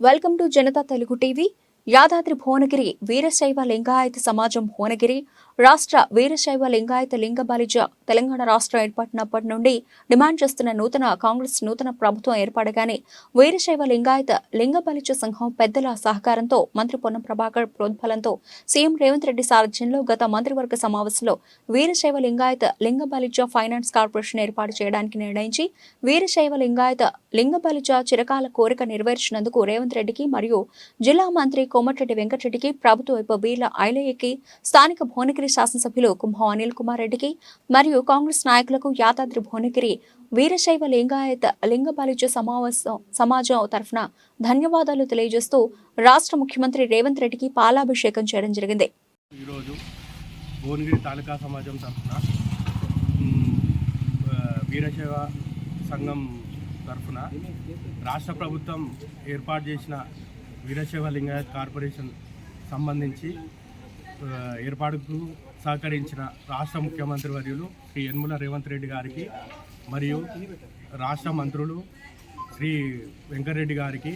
Welcome to Janata Telugu TV. Yadadri Bhuvanagiri Veerashaiva Lingayat సమాజం భువనగిరి రాష్ట్ర వీరశైవ లింగాయత లింగ తెలంగాణ రాష్ట్రం ఏర్పడినప్పటి నుండి డిమాండ్ చేస్తున్న నూతన కాంగ్రెస్ నూతన ప్రభుత్వం ఏర్పడగానే వీరశైవ లింగాయత లింగ బలిజ సంఘం పెద్దల సహకారంతో మంత్రి పొన్నం ప్రభాకర్ ప్రోద్బలంతో సీఎం రేవంత్ రెడ్డి సారథ్యంలో గత మంత్రివర్గ సమావేశంలో వీరశైవ లింగాయత లింగ బలిజ ఫైనాన్స్ కార్పొరేషన్ ఏర్పాటు చేయడానికి నిర్ణయించి వీరశైవ లింగాయత లింగ బలిజ చిరకాల కోరిక నెరవేర్చినందుకు రేవంత్ రెడ్డికి మరియు జిల్లా మంత్రి కోమటిరెడ్డి వెంకటరెడ్డికి ప్రభుత్వ వైపు బీర్ల ఐలయ్యకి స్థానిక భువనగిరి శాసనసభ్యులు కుంభం అనిల్ కుమార్ రెడ్డికి మరియు కాంగ్రెస్ నాయకులకు యాదాద్రి భువనగిరి వీరశైవ లింగాయత లింగపాలిచ సమావేశం సమాజం తరఫున ధన్యవాదాలు తెలియజేస్తూ రాష్ట్ర ముఖ్యమంత్రి రేవంత్ రెడ్డికి పాలాభిషేకం చేయడం జరిగింది. ఈరోజు భువనగిరి తాలూకా సమాజం తరఫున వీరశైవ సంఘం తరఫున రాష్ట్ర ప్రభుత్వం ఏర్పాటు చేసిన వీరశైవ లింగాయత్ కార్పొరేషన్ సంబంధించి ఏర్పాటుకు సహకరించిన రాష్ట్ర ముఖ్యమంత్రి వర్యులు శ్రీ యన్ముల రేవంత్ రెడ్డి గారికి మరియు రాష్ట్ర మంత్రులు శ్రీ వెంకటరెడ్డి గారికి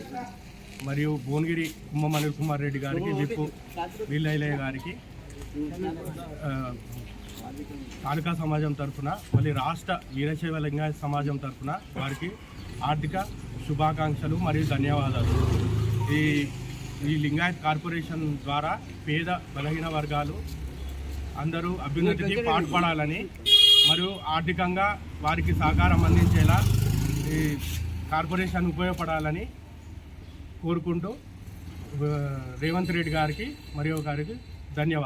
మరియు భువనగిరి కుమ్మం అనిల్ కుమార్ రెడ్డి గారికి విప్పు వీల్లయ్య గారికి తాలూకా సమాజం తరఫున మళ్ళీ రాష్ట్ర వీరశైవ లింగాయత సమాజం తరఫున వారికి ఆర్థిక శుభాకాంక్షలు మరియు ధన్యవాదాలు. ఈ ఈ లింగాయత్ కార్పొరేషన్ ద్వారా పేద బలహీన వర్గాలు అందరూ అభ్యున్నతికి పాటుపడాలని మరియు ఆర్థికంగా వారికి సహకారం అందించేలా ఈ కార్పొరేషన్ ఉపయోగపడాలని కోరుకుంటూ రేవంత్ రెడ్డి గారికి మరియు గారికి ధన్యవాదాలు.